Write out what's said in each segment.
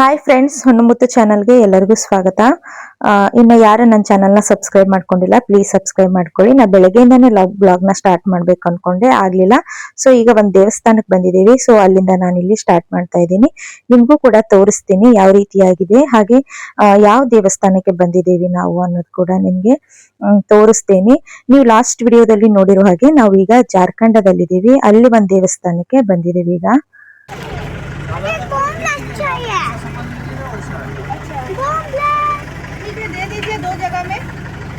Hi friends ಹೊನ್ನಮುತ್ತು ಚಾನಲ್ಗೆ ಎಲ್ಲರಿಗೂ ಸ್ವಾಗತ. ಇನ್ನು ಯಾರು ನನ್ನ ಚಾನಲ್ನ ಸಬ್ಸ್ಕ್ರೈಬ್ ಮಾಡ್ಕೊಂಡಿಲ್ಲ ಪ್ಲೀಸ್ ಸಬ್ಸ್ಕ್ರೈಬ್ ಮಾಡ್ಕೊಳ್ಳಿ. ನಾ ಬೆಳಗ್ಗೆಯಿಂದಾನೇ ಬ್ಲಾಗ್ನ ಸ್ಟಾರ್ಟ್ ಮಾಡಬೇಕು ಅನ್ಕೊಂಡೆ, ಆಗಲಿಲ್ಲ. ಸೊ ಈಗ ಒಂದು ದೇವಸ್ಥಾನಕ್ಕೆ ಬಂದಿದ್ದೀವಿ. ಸೊ ಅಲ್ಲಿಂದ ನಾನು ಇಲ್ಲಿ ಸ್ಟಾರ್ಟ್ ಮಾಡ್ತಾ ಇದ್ದೀನಿ. ನಿಮಗೂ ಕೂಡ ತೋರಿಸ್ತೀನಿ ಯಾವ ರೀತಿಯಾಗಿದೆ. ಹಾಗೆ ಯಾವ ದೇವಸ್ಥಾನಕ್ಕೆ ಬಂದಿದ್ದೀವಿ ನಾವು ಅನ್ನೋದು ಕೂಡ ನಿಮಗೆ ತೋರಿಸ್ತೀನಿ. ನೀವು ಲಾಸ್ಟ್ ವಿಡಿಯೋದಲ್ಲಿ ನೋಡಿರೋ ಹಾಗೆ ನಾವು ಈಗ ಜಾರ್ಖಂಡದಲ್ಲಿದ್ದೀವಿ. ಅಲ್ಲಿ ಒಂದು ದೇವಸ್ಥಾನಕ್ಕೆ ಬಂದಿದ್ದೀವಿ ಈಗ.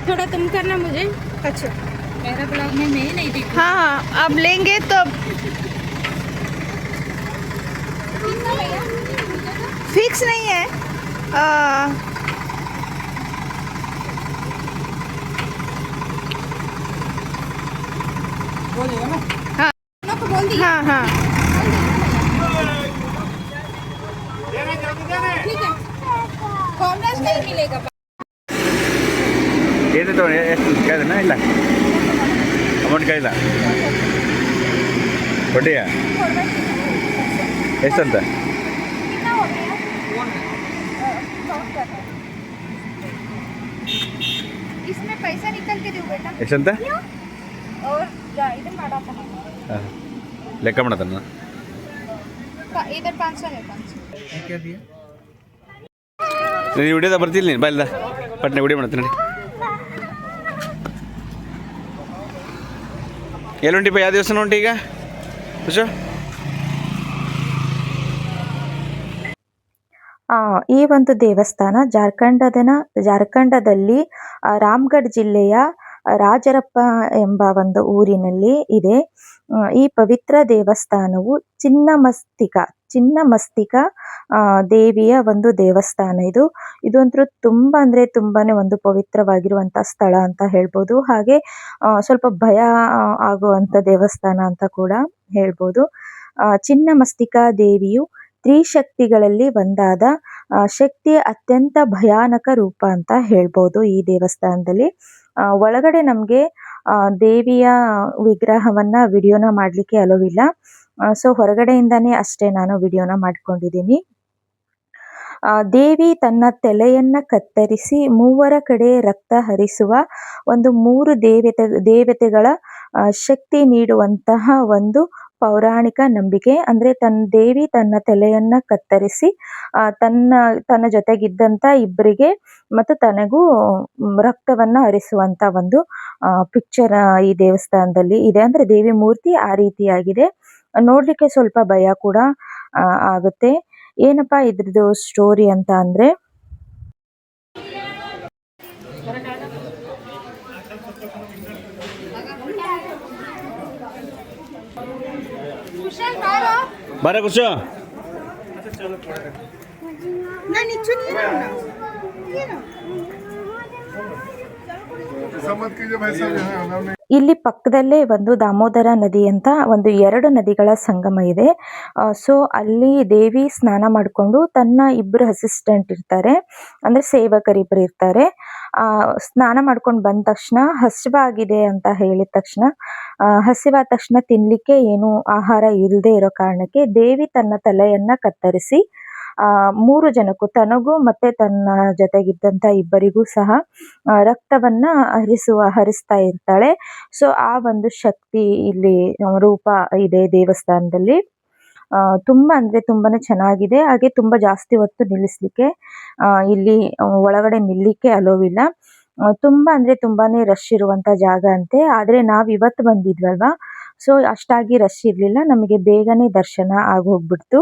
थोड़ा तुम करना मुझे। अच्छा। मेरा ब्लॉग में मैं नहीं दिखी हाँ हाँ अब लेंगे तो फिक्स नहीं है। आ, हाँ हाँ। ಕೈನಾ ಇಲ್ಲ? ಅಮೌಂಟ್ ಕೈಲ ಬಡ್ಡಿಯ ಎಷ್ಟಂತ? ಎಷ್ಟಂತ? ಲೆಕ್ಕ ಮಾಡದನ್ನ ನೀವು ಹಿಡಿಯೋದ ಬರ್ತಿಲ್ಲ ನೀನು? ಬಾಯಿಲ್ದ ಪಟ್ನೆ ವಿಡಿಯೋ ಮಾಡ್ತೀನಿ ನೋಡಿ. ಎಲ್ಲಿ ಹೊಂಟಿಪ್ಪ ಯಾವ ದಿವಸ ಉಂಟು ಈಗ? ಈ ಒಂದು ದೇವಸ್ಥಾನ ಜಾರ್ಖಂಡದನ, ಜಾರ್ಖಂಡದಲ್ಲಿ ರಾಮ್ಗಢ್ ಜಿಲ್ಲೆಯ ರಾಜರಪ್ಪ ಎಂಬ ಒಂದು ಊರಿನಲ್ಲಿ ಇದೆ. ಈ ಪವಿತ್ರ ದೇವಸ್ಥಾನವು ಚಿನ್ನಮಸ್ತಿಕ ಚಿನ್ನಮಸ್ತಿಕ ಆ, ದೇವಿಯ ಒಂದು ದೇವಸ್ಥಾನ ಇದು. ಇದಂತೂ ತುಂಬಾ ಅಂದ್ರೆ ತುಂಬಾನೇ ಒಂದು ಪವಿತ್ರವಾಗಿರುವಂತಹ ಸ್ಥಳ ಅಂತ ಹೇಳ್ಬೋದು. ಹಾಗೆ ಸ್ವಲ್ಪ ಭಯ ಆಗುವಂತಹ ಆಗುವಂತ ದೇವಸ್ಥಾನ ಅಂತ ಕೂಡ ಹೇಳ್ಬೋದು. ಆ, ಚಿನ್ನಮಸ್ತಿಕಾ ದೇವಿಯು ತ್ರಿಶಕ್ತಿಗಳಲ್ಲಿ ಒಂದಾದ ಶಕ್ತಿಯ ಅತ್ಯಂತ ಭಯಾನಕ ರೂಪ ಅಂತ ಹೇಳ್ಬೋದು ಈ ದೇವಸ್ಥಾನದಲ್ಲಿ. ಒಳಗಡೆ ನಮಗೆ ದೇವಿಯ ವಿಗ್ರಹವನ್ನ ವಿಡಿಯೋನ ಮಾಡಲಿಕ್ಕೆ ಅಲೋವಿಲ್ಲ. ಸೊ ಹೊರಗಡೆಯಿಂದನೇ ಅಷ್ಟೇ ನಾನು ವಿಡಿಯೋನ ಮಾಡ್ಕೊಂಡಿದ್ದೀನಿ. ದೇವಿ ತನ್ನ ತಲೆಯನ್ನ ಕತ್ತರಿಸಿ ಮೂವರ ಕಡೆ ರಕ್ತ ಹರಿಸುವ ಒಂದು ಮೂರು ದೇವತೆ, ದೇವತೆಗಳ ಶಕ್ತಿ ನೀಡುವಂತಹ ಒಂದು ಪೌರಾಣಿಕ ನಂಬಿಕೆ. ಅಂದ್ರೆ ತನ್ನ ದೇವಿ ತನ್ನ ತಲೆಯನ್ನ ಕತ್ತರಿಸಿ ತನ್ನ ತನ್ನ ಜೊತೆಗಿದ್ದಂತ ಇಬ್ಬರಿಗೆ ಮತ್ತು ತನಗೂ ರಕ್ತವನ್ನು ರಕ್ತವನ್ನ ಹರಿಸುವಂತ ಒಂದು ಪಿಕ್ಚರ್ ಈ ದೇವಸ್ಥಾನದಲ್ಲಿ ಇದೆ. ಅಂದ್ರೆ ದೇವಿ ಮೂರ್ತಿ ಆ ರೀತಿಯಾಗಿದೆ. ನೋಡಲಿಕ್ಕೆ ಸ್ವಲ್ಪ ಭಯ ಕೂಡ ಆಗುತ್ತೆ. ಏನಪ್ಪಾ ಇದ್ರದ್ದು ಸ್ಟೋರಿ ಅಂತ ಅಂದರೆ? ಬರ? ಕುಶು ಇಲ್ಲಿ ಪಕ್ಕದಲ್ಲೇ ಒಂದು ದಾಮೋದರ ನದಿ ಅಂತ ಒಂದು ಎರಡು ನದಿಗಳ ಸಂಗಮ ಇದೆ. ಸೊ ಅಲ್ಲಿ ದೇವಿ ಸ್ನಾನ ಮಾಡಿಕೊಂಡು ತನ್ನ ಇಬ್ಬರು ಅಸಿಸ್ಟೆಂಟ್ ಇರ್ತಾರೆ. ಅಂದ್ರೆ ಸೇವಕರಿಬ್ಬರು ಇರ್ತಾರೆ. ಸ್ನಾನ ಮಾಡ್ಕೊಂಡು ಬಂದ ತಕ್ಷಣ ಹಸಿವಾಗಿದೆ ಅಂತ ಹೇಳಿದ ತಕ್ಷಣ ಹಸಿವಾದ ತಕ್ಷಣ ತಿನ್ಲಿಕ್ಕೆ ಏನು ಆಹಾರ ಇಲ್ಲದೆ ಇರೋ ಕಾರಣಕ್ಕೆ ದೇವಿ ತನ್ನ ತಲೆಯನ್ನ ಕತ್ತರಿಸಿ ಮೂರು ಜನಕ್ಕೂ ತನಗೂ ಮತ್ತೆ ತನ್ನ ಜೊತೆಗಿದ್ದಂತ ಇಬ್ಬರಿಗೂ ಸಹ ಆ, ರಕ್ತವನ್ನ ಹರಿಸುವ ಹರಿಸ್ತಾ ಇರ್ತಾಳೆ. ಸೊ ಆ ಒಂದು ಶಕ್ತಿ ಇಲ್ಲಿ ರೂಪ ಇದೆ ದೇವಸ್ಥಾನದಲ್ಲಿ. ಆ, ತುಂಬಾ ಅಂದ್ರೆ ತುಂಬಾನೇ ಚೆನ್ನಾಗಿದೆ. ಹಾಗೆ ತುಂಬಾ ಜಾಸ್ತಿ ಹೊತ್ತು ನಿಲ್ಲಿಸ್ಲಿಕ್ಕೆ ಆ, ಇಲ್ಲಿ ಒಳಗಡೆ ನಿಲ್ಲಿಕ್ಕೆ ಅಲೋವಿಲ್ಲ. ಆ, ತುಂಬಾ ಅಂದ್ರೆ ತುಂಬಾನೇ ರಶ್ ಇರುವಂತ ಜಾಗ ಅಂತೆ. ಆದ್ರೆ ನಾವ್ ಇವತ್ತು ಬಂದಿದ್ವಲ್ವಾ? ಸೊ ಅಷ್ಟಾಗಿ ರಶ್ ಇರ್ಲಿಲ್ಲ. ನಮಗೆ ಬೇಗನೆ ದರ್ಶನ ಆಗೋಗ್ಬಿಡ್ತು.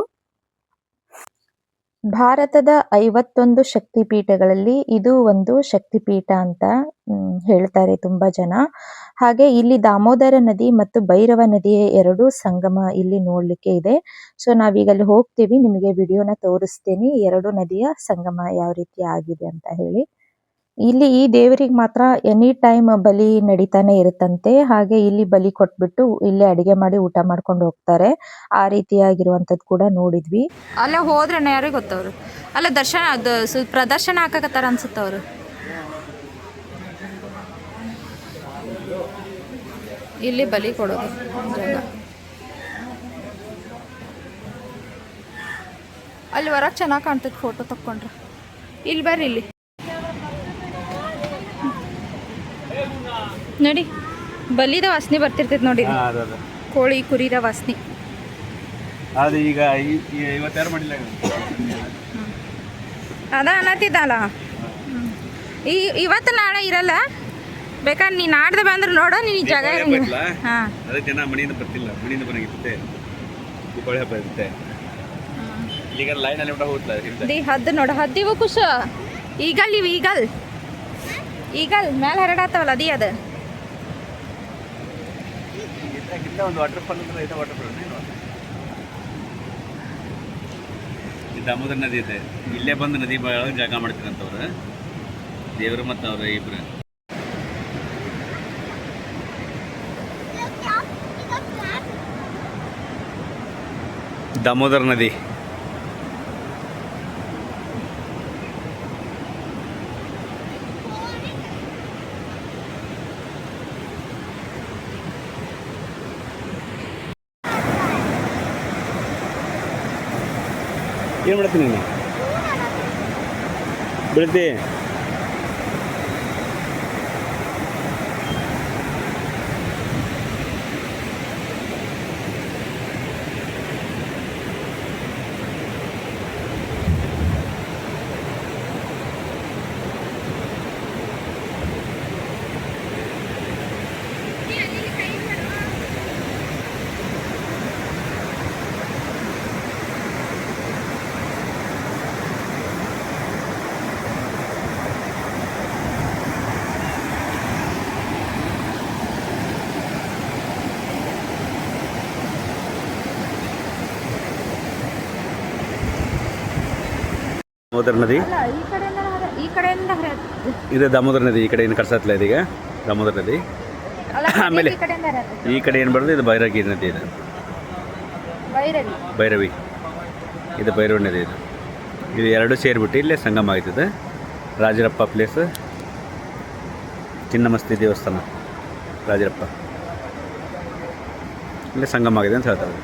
ಭಾರತದ ಐವತ್ತೊಂದು ಶಕ್ತಿಪೀಠಗಳಲ್ಲಿ ಇದು ಒಂದು ಶಕ್ತಿಪೀಠ ಅಂತ ಹೇಳ್ತಾರೆ ತುಂಬಾ ಜನ. ಹಾಗೆ ಇಲ್ಲಿ ದಾಮೋದರ ನದಿ ಮತ್ತು ಭೈರವ ನದಿಯ ಎರಡು ಸಂಗಮ ಇಲ್ಲಿ ನೋಡ್ಲಿಕ್ಕೆ ಇದೆ. ಸೊ ನಾವೀಗ ಅಲ್ಲಿ ಹೋಗ್ತೀವಿ, ನಿಮಗೆ ವಿಡಿಯೋನ ತೋರಿಸ್ತೀನಿ. ಎರಡು ನದಿಯ ಸಂಗಮ ಯಾವ ರೀತಿ ಆಗಿದೆ ಅಂತ ಹೇಳಿ. ಇಲ್ಲಿ ಈ ದೇವರಿಗೆ ಮಾತ್ರ ಎನಿ ಟೈಮ್ ಬಲಿ ನಡೀತಾನೆ ಇರುತ್ತಂತೆ. ಹಾಗೆ ಇಲ್ಲಿ ಬಲಿ ಕೊಟ್ಬಿಟ್ಟು ಇಲ್ಲೇ ಅಡಿಗೆ ಮಾಡಿ ಊಟ ಮಾಡ್ಕೊಂಡು ಹೋಗ್ತಾರೆ. ಆ ರೀತಿಯಾಗಿರುವಂತದ್ದು ಕೂಡ ನೋಡಿದ್ವಿ. ಅಲ್ಲ ಹೋದ್ರೆ ಯಾರಿಗೆ ಗೊತ್ತವ್ರು? ಅಲ್ಲ, ದರ್ಶನ ಪ್ರದರ್ಶನ ಹಾಕಕತ್ತಾರ ಅನ್ಸುತ್ತವ್ರು. ಇಲ್ಲಿ ಬಲಿ ಕೊಡೋದು ಅಲ್ಲಿ ಹೊರಗೆ ಚೆನ್ನಾಗಿ ಕಾಣ್ತದೆ ಫೋಟೋ ತಕ್ಕೊಂಡ್ರೆ. ಇಲ್ಲಿ ಬರ್ರಿ ಇಲ್ಲಿ. ನೋಡಿ ಬಲಿದ ವಾಸನೆ ಬರ್ತಿರ್ತೈತೆ ನೋಡಿ ಕೋಳಿ ಕುರಿದ ವಾಸನೆ. ಅದು ಈಗ ಈ- ಈ ಇವತ್ತು ಯಾರು ಮಾಡಿಲ್ಲ ಅದ ಅನ್ನತ್ತಿದ್ದಲ್ಲ? ಈ ಇವತ್ತು ನಾಳೆ ಇರಲ್ಲ. ಬೇಕಾದ್ರೆ ನೀನು ನಾಡ್ದೆ ಬಂದ್ರೆ ನೋಡು ನೀನು ಜಾಗ ಇರಂಗಿಲ್ಲ? ಹಾಂ. ಅದಕ್ಕೆ ನಾ ಮಣಿಯಿಂದ ಬರ್ತಿಲ್ಲ. ಮಣಿಯಿಂದ ಬರಂಗಿರುತ್ತೆ ದೀಪಾವಳಿ ಹಬ್ಬ ಇರುತ್ತೆ. ಈಗ ಲೈನಲ್ಲಿ ಊಟ ಹೋಗ್ತಾ ದಿ ಹದ್ದು ನೋಡು ಹದ್ದಿವು ಕುಶ ಈಗಲ್ ಇವು ಈಗಲ್. ಈಗಲ್ ಮೇಲೆ ಹರಡಾತವಲ್ಲ ಅದಿ ಅದು. ಇದಕ್ಕಿಂತ ಒಂದು ವಾಟರ್ ಫಾಲ್ ಅಂದ್ರೆ ಇದೆ ವಾಟರ್ ಫಾಲ್ ಇದು ದಾಮೋದರ ನದಿ ಇದೆ. ಇಲ್ಲೇ ಬಂದು ನದಿ ಒಳಗೆ ಜಾಗ ಮಾಡ್ತೀರಂತವ್ರು ದೇವರು ಮತ್ತು ಅವ್ರ ಇಬ್ರು. ದಾಮೋದರ ನದಿ. ಏನು ಮಾಡ್ತೀನಿ ನೀನು ಬಿಡ್ತಿ ದಾಮೋದರ ನದಿ? ಈ ಕಡೆಯಿಂದ ಇದು ದಾಮೋದರ ನದಿ ಈ ಕಡೆ ಏನು ಕಳ್ಸತ್ಲ ಇದೀಗ? ದಾಮೋದರ ನದಿ? ಆಮೇಲೆ? ಈ ಕಡೆ ಏನು ಬರೋದು ಇದು ಭೈರವಿ ನದಿ ಇದು. ಭೈರವಿ. ಇದು ಭೈರವಿ ನದಿ ಇದು. ಇದು ಎರಡು ಸೇರಿಬಿಟ್ಟು ಇಲ್ಲೇ ಸಂಗಮ ಆಯ್ತದೆ. ರಾಜರಪ್ಪ ಪ್ಲೇಸ್ ಚಿನ್ನಮಸ್ತಿ ದೇವಸ್ಥಾನ. ರಾಜರಪ್ಪ. ಇಲ್ಲೇ ಸಂಗಮ ಆಗಿದೆ ಅಂತ ಹೇಳ್ತಾರೆ.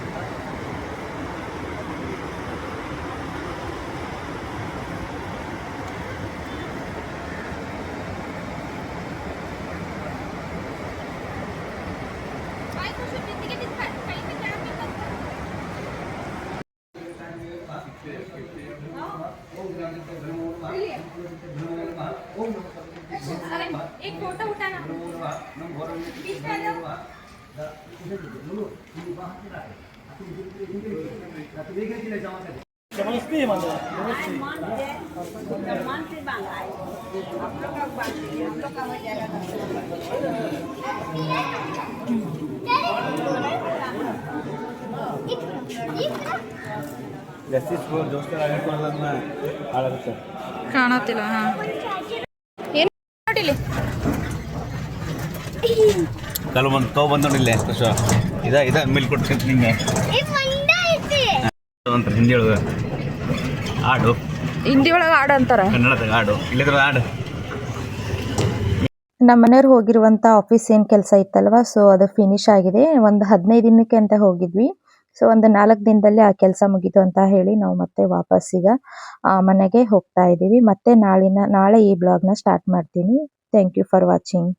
एक फ़ोटो उठाना समझते मन से मांगा है लोग का हम लोग का हो जाएगा ಜಾಸ್ತಿ ದೋಸ್ತರ ಹಾಳಾಗುತ್ತೆ ಕಾಣತ್ತಿಲ್ಲ ಹಾ. ಏನು ನೋಡಿಲಿ ಕೆಲವೊಂದು ತೋ ಬಂದೋಡಿಲ್ಲ ಕೃಷ. ಇದ ಇದ ಮಿಲ್ ಕೊಡ್ತೀನಿ ನಿಂಗೆ. ಅಂತ ಹಿಂದಿ ಒಳಗೆ ಆಡು ಹಿಂದಿ ಒಳಗೆ ಆಡು ಅಂತಾರ? ಕನ್ನಡದಾಗ ಆಡು ಇಲ್ಲಿದ್ರೆ ಆಡು ನಮ್ಮ ಮನೆಯವ್ರು ಹೋಗಿರುವಂಥ ಆಫೀಸ್ ಏನು ಕೆಲಸ ಇತ್ತಲ್ವ? ಸೊ ಅದು ಫಿನಿಶ್ ಆಗಿದೆ. ಒಂದು ಹದಿನೈದು ದಿನಕ್ಕೆ ಅಂತ ಹೋಗಿದ್ವಿ. ಸೊ ಒಂದು ನಾಲ್ಕು ದಿನದಲ್ಲಿ ಆ ಕೆಲಸ ಮುಗೀತು ಅಂತ ಹೇಳಿ ನಾವು ಮತ್ತೆ ವಾಪಸ್ ಈಗ ಮನೆಗೆ ಹೋಗ್ತಾ ಇದ್ದೀವಿ. ಮತ್ತೆ ನಾಳಿನ, ನಾಳೆ ಈ ಬ್ಲಾಗ್ನ ಸ್ಟಾರ್ಟ್ ಮಾಡ್ತೀನಿ. Thank you for watching